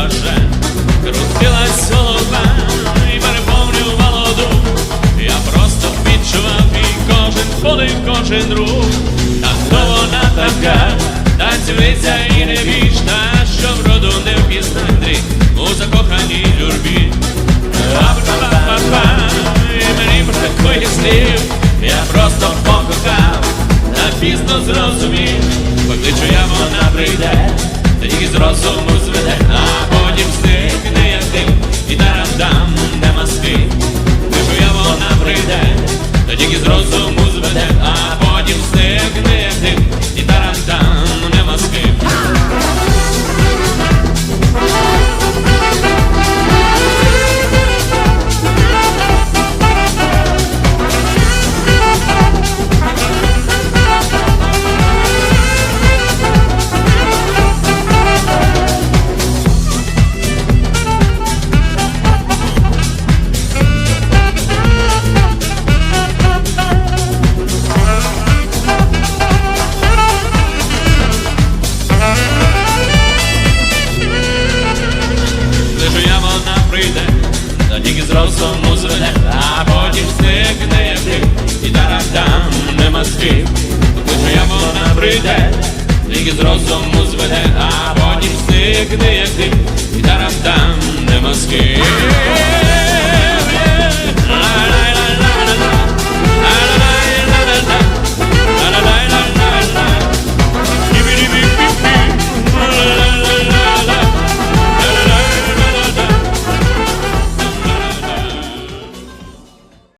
бажань, крутилась голова і переповнювало молоду, Я просто відчував і кожен подив, кожен рух. Та хто вона така, та танцівниця і не вічна, що в роду не впізнати у закоханій любі. І мені бракує слів, я просто покохав, та пізно зрозумів, покличу я вона прийде, та тільки з розуму тарам-дам нема спів. Я вона прийде, та тільки з розуму з розуму зведе, а потім стикне дим, і тарам-там нема спів. Лише я вона прийде, тільки з розуму зведе, а потім стикне як і тарам-там нема спів.